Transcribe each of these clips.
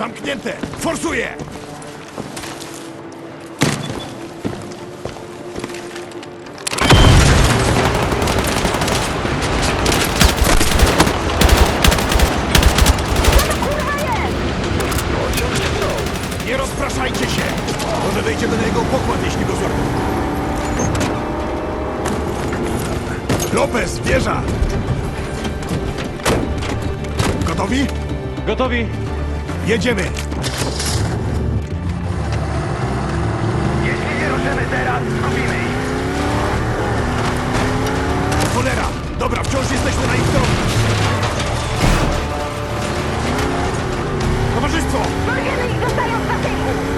Zamknięte! Forsuję! Nie rozpraszajcie się! Może wejdziemy na jego pokład, jeśli go złapią. Gotowi? Gotowi? Jedziemy! Jeśli nie ruszymy teraz, zgubimy ich. Cholera! Dobra, wciąż jesteśmy na ich drodze! Towarzystwo! Możemy ich dostając na tyłu!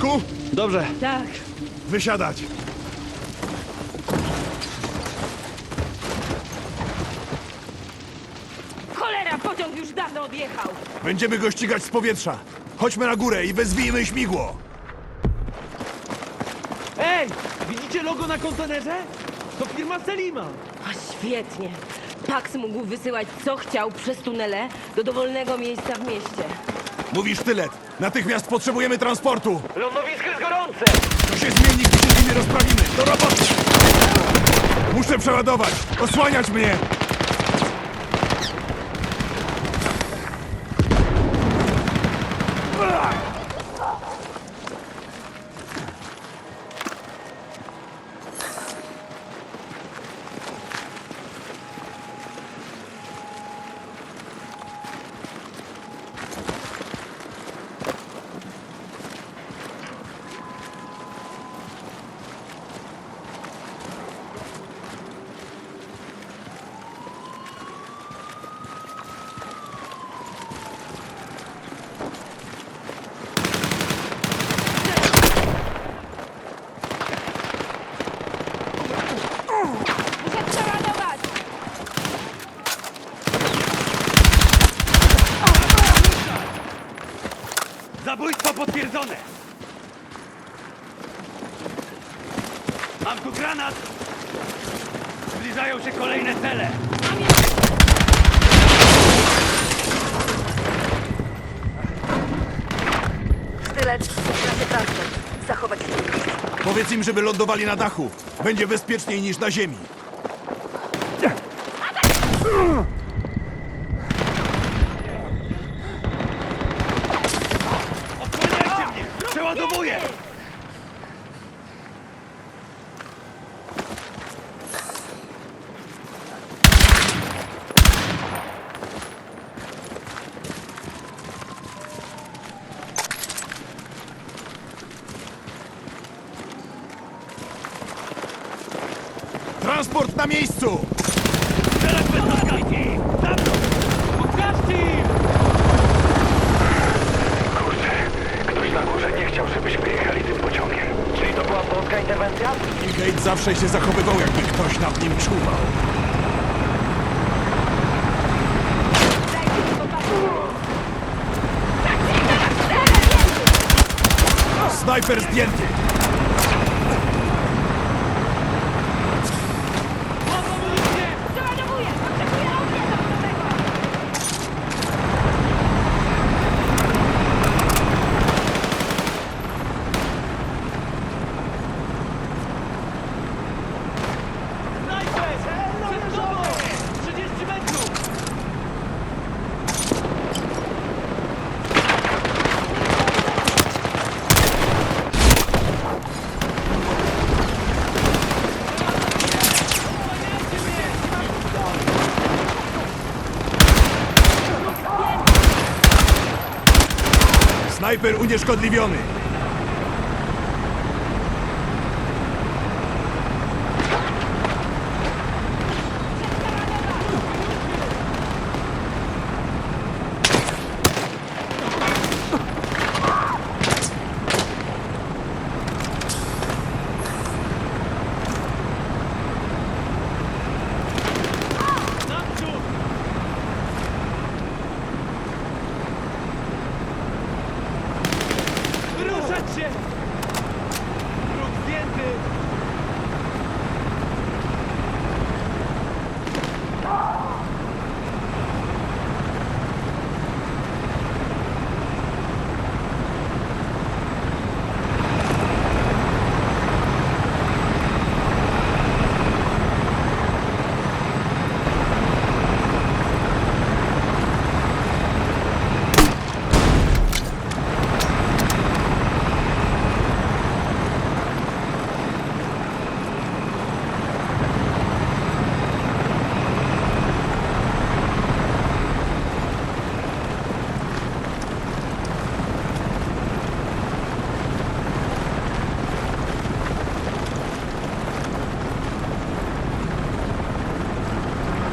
Porządku? Dobrze. Tak. Wysiadać! Cholera, pociąg już dawno odjechał. Będziemy go ścigać z powietrza. Chodźmy na górę i wezwijmy śmigło. Ej! Widzicie logo na kontenerze? To firma Selima. A świetnie. Pax mógł wysyłać co chciał przez tunele do dowolnego miejsca w mieście. Mówisz tylet. Natychmiast potrzebujemy transportu. Lądowisko jest gorące. To się zmieni, gdy się z nimi rozprawimy. Do roboty! Muszę przeładować. Osłaniać mnie! Muszę przeładować! Zabójstwo potwierdzone! Mam tu granat! Zbliżają się kolejne cele! Sztylet, nasze transport. Zachować czujność. Powiedz im, żeby lądowali na dachu. Będzie bezpieczniej niż na ziemi. Osłaniajcie mnie! Przeładowuję! Transport na miejscu! Interwencja? Gate zawsze się zachowywał, jakby ktoś nad nim czuwał. Snajper zdjęty! Snajper unieszkodliwiony. Naprzód! Ruszać się! Wróg zdjęty!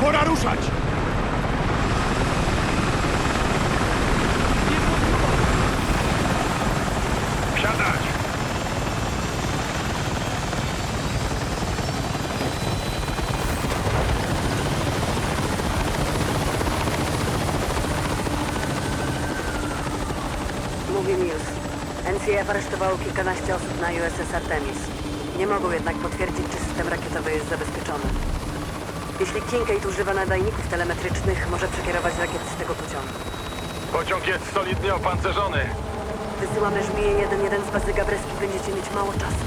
Pora ruszać! Wsiadać! Mówi Mills. NCF aresztowało kilkanaście osób na USS Artemis. Nie mogą jednak potwierdzić, czy system rakietowy jest zabezpieczony. Jeśli Kincaid używa nadajników telemetrycznych, może przekierować rakiety z tego pociągu. Pociąg jest solidnie opancerzony. Wysyłamy żmiję 1-1 z bazy Gabreski, będziecie mieć mało czasu.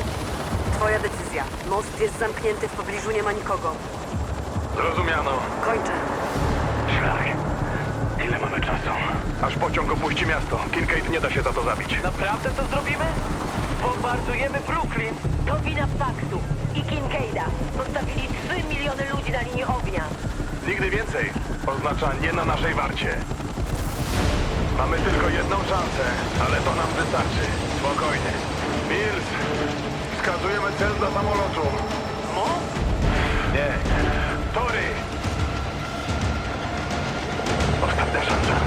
Twoja decyzja. Most jest zamknięty, w pobliżu nie ma nikogo. Zrozumiano. Kończę. Szlak. Ile mamy czasu? Aż pociąg opuści miasto. Kincaid nie da się za to zabić. Naprawdę to zrobimy? Bombardujemy Brooklyn! To wina Paxu i Kincaida. Postawili 3 miliony ludzi na linii ognia. Nigdy więcej. Oznacza nie na naszej warcie. Mamy tylko jedną szansę, ale to nam wystarczy. Spokojnie. Mills, wskazujemy cel dla samolotu. Most? Nie. Tory! Ostatnia szansa.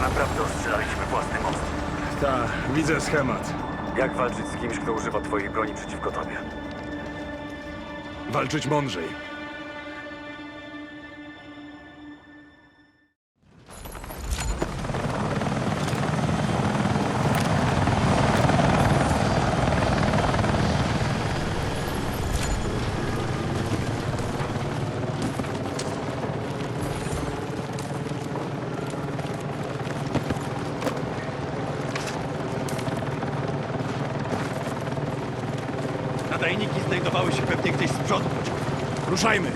Naprawdę ostrzelaliśmy własny most. Tak, widzę schemat. Jak walczyć z kimś, kto używa twojej broni przeciwko tobie? Walczyć mądrzej. Nadajniki znajdowały się pewnie gdzieś z przodu. Ruszajmy!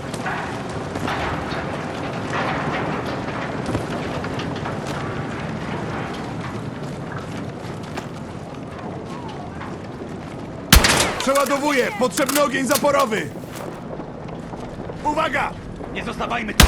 Przeładowuję! Potrzebny ogień zaporowy! Uwaga! Nie zostawajmy tu!